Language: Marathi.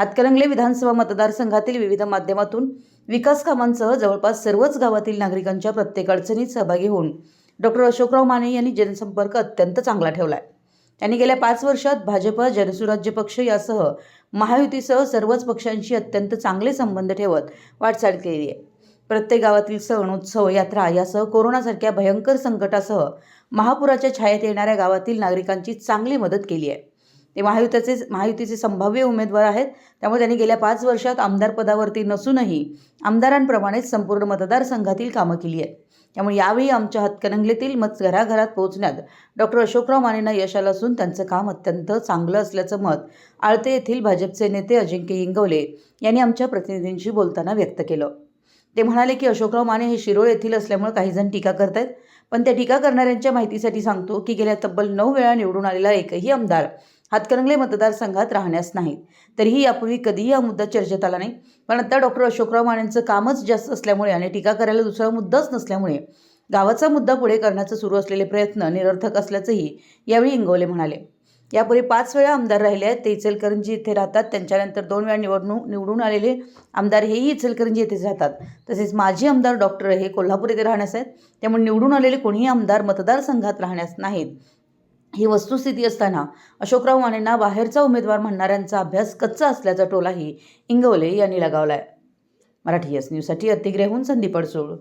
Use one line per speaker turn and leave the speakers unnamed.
हातकलंगले विधानसभा मतदारसंघातील विविध माध्यमातून विकास कामांसह जवळपास सर्वच गावातील नागरिकांच्या प्रत्येक अडचणीत सहभागी होऊन डॉक्टर अशोकराव माने यांनी जनसंपर्क अत्यंत चांगला ठेवला आहे त्यांनी गेल्या पाच वर्षात भाजप जनसुराज्य पक्ष यासह महायुतीसह सर्वच पक्षांशी अत्यंत चांगले संबंध ठेवत वाटचाल केली आहे. प्रत्येक गावातील सण उत्सव यात्रा यासह कोरोनासारख्या भयंकर संकटासह महापुराच्या छायेत येणाऱ्या गावातील नागरिकांची चांगली मदत केली आहे. ते महायुतीचे महायुतीचे संभाव्य उमेदवार आहेत. त्यामुळे त्यांनी गेल्या पाच वर्षात आमदार पदावरती नसूनही आमदारांप्रमाणेच संपूर्ण मतदारसंघातील कामं केली आहेत. त्यामुळे यावेळी आमच्या हातकणंगलेतील मत घराघरात पोहोचण्यात डॉक्टर अशोकराव मानेंना यश आलं असून त्यांचं काम अत्यंत चांगलं असल्याचं मत आळते येथील भाजपचे नेते अजिंक्य इंगवले यांनी आमच्या प्रतिनिधींशी बोलताना व्यक्त केलं. ते म्हणाले की अशोकराव माने हे शिरोळ येथील असल्यामुळे काहीजण टीका करत आहेत पण त्या टीका करणाऱ्यांच्या माहितीसाठी सांगतो की गेल्या तब्बल नऊ वेळा निवडून आलेला एकही आमदार हातकणंगले मतदारसंघात राहण्यास नाही. तरीही यापूर्वी कधीही हा मुद्दा चर्चेत आला नाही. पण आता डॉक्टर अशोकराव मानेंचं कामच जास्त असल्यामुळे आणि टीका करायला दुसरा मुद्दाच नसल्यामुळे गावाचा मुद्दा पुढे करण्याचं सुरू असलेले प्रयत्न निरर्थक असल्याचंही यावेळी इंगवले म्हणाले. यापूर्वी पाच वेळा आमदार राहिले आहेत. ते इचलकरंजी इथे राहतात. त्यांच्यानंतर दोन वेळा निवडणूक निवडून आलेले आमदार हेही इचलकरंजी येथेच राहतात. तसेच माजी आमदार डॉक्टर हे कोल्हापूर येथे राहण्यास आहेत. त्यामुळे निवडून आलेले कोणीही आमदार मतदारसंघात राहण्यास नाहीत. ही वस्तुस्थिती असताना अशोकराव मानेंना बाहेरचा उमेदवार म्हणणाऱ्यांचा अभ्यास कच्चा असल्याचा टोलाही इंगवले यांनी लगावला आहे मराठी एस न्यूजसाठी अतिग्रहून संदीप अडसूळ.